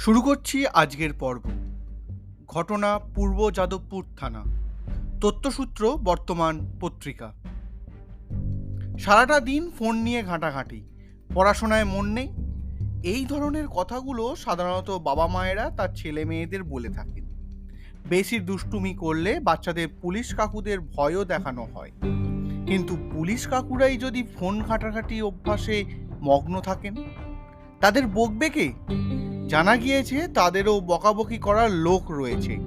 শুরু করছি আজকের পর্ব। ঘটনা পূর্ব যাদবপুর থানা। তথ্যসূত্র, বর্তমান পত্রিকা। সারাটা দিন ফোন নিয়ে ঘাঁটাঘাঁটি। পড়াশোনায় মন নেই। এই ধরনের কথাগুলো সাধারণত বাবা মায়েরা তার ছেলে মেয়েদের বলে থাকেন। বেশি দুষ্টুমি করলে বাচ্চাদের পুলিশ কাকুদের ভয়ও দেখানো হয়। কিন্তু পুলিশ কাকুরাই যদি ফোন ঘাঁটাঘাঁটি অভ্যাসে মগ্ন থাকেন তাদের বকবে কে? জানা গিয়েছে তাদেরও বকাবকি করার লোক রয়েছে।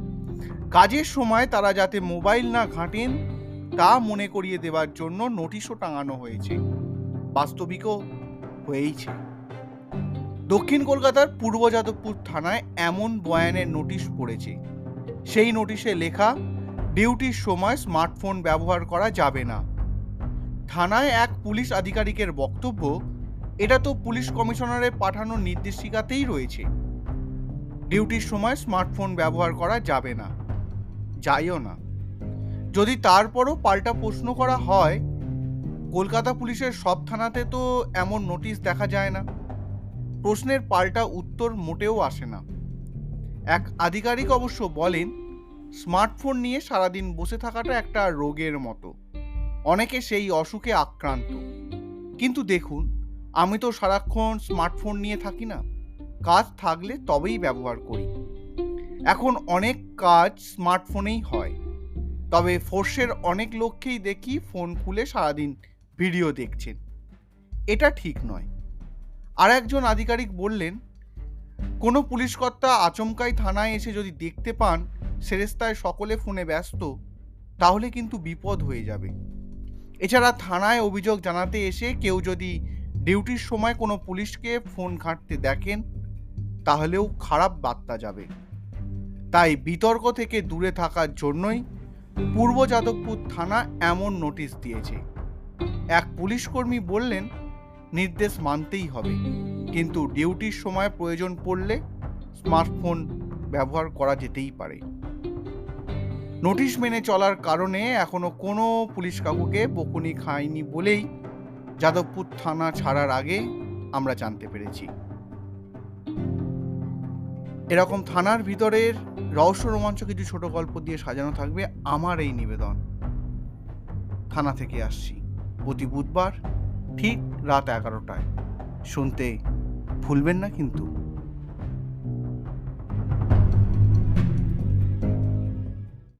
কাজের সময় তারা যাতে মোবাইল না ঘাঁটেন, তা মনে করিয়ে দেওয়ার জন্য নোটিশও টাঙানো হয়েছে। বাস্তবিকও হয়েইছে। দক্ষিণ কলকাতার পূর্ব যাদবপুর থানায় এমন বয়ানের নোটিশ পড়েছে। সেই নোটিশে লেখা, ডিউটির সময় স্মার্টফোন ব্যবহার করা যাবে না। থানায় এক পুলিশ আধিকারিকের বক্তব্য এটা তো পুলিশ কমিশনারের পাঠানো নির্দেশিকাতেই রয়েছে। ডিউটির সময় স্মার্টফোন ব্যবহার করা যাবে না। যাইও না। যদি তারপরও পাল্টা প্রশ্ন করা হয়, কলকাতা পুলিশের সব থানাতে তো এমন নোটিশ দেখা যায় না। প্রশ্নের পাল্টা উত্তর মোটেও আসে না। এক আধিকারিক অবশ্য বলেন, স্মার্টফোন নিয়ে সারাদিন বসে থাকাটা একটা রোগের মতো। অনেকে সেই অসুখে আক্রান্ত। কিন্তু দেখুন আমি তো সারাক্ষণ স্মার্টফোন নিয়ে থাকি না। কাজ থাকলে তবেই ব্যবহার করি। এখন অনেক কাজ স্মার্টফোনেই হয়। তবে ফোর্সের অনেক লোককেই দেখি ফোন খুলে সারাদিন ভিডিও দেখছেন। এটা ঠিক নয়। আর একজন আধিকারিক বললেন, কোনো পুলিশকর্তা আচমকাই থানায় এসে যদি দেখতে পান সেরেস্তায় সকলে ফোনে ব্যস্ত, তাহলে কিন্তু বিপদ হয়ে যাবে। এছাড়া থানায় অভিযোগ জানাতে এসে কেউ যদি ডিউটির সময় কোনো পুলিশকে ফোন ঘাঁটতে দেখেন, তাহলেও খারাপ বার্তা যাবে। তাই বিতর্ক থেকে দূরে থাকার জন্যই পূর্ব যাদবপুর থানা এমন নোটিশ দিয়েছে। এক পুলিশকর্মী বললেন, নির্দেশ মানতেই হবে, কিন্তু ডিউটির সময় প্রয়োজন পড়লে স্মার্টফোন ব্যবহার করা যেতেই পারে। নোটিশ মেনে চলার কারণে এখনও কোনো পুলিশ কাকুকে বকুনি খায়নি বলেই যাদবপুর থানা ছাড়ার আগে আমরা জানতে পেরেছি। এরকম থানার ভিতরের রহস্য রোমাঞ্চ কিছু ছোট গল্প দিয়ে সাজানো থাকবে আমার এই নিবেদন। থানা থেকে আসছি প্রতি বুধবার ঠিক রাত এগারোটায়। শুনতে ভুলবেন না কিন্তু।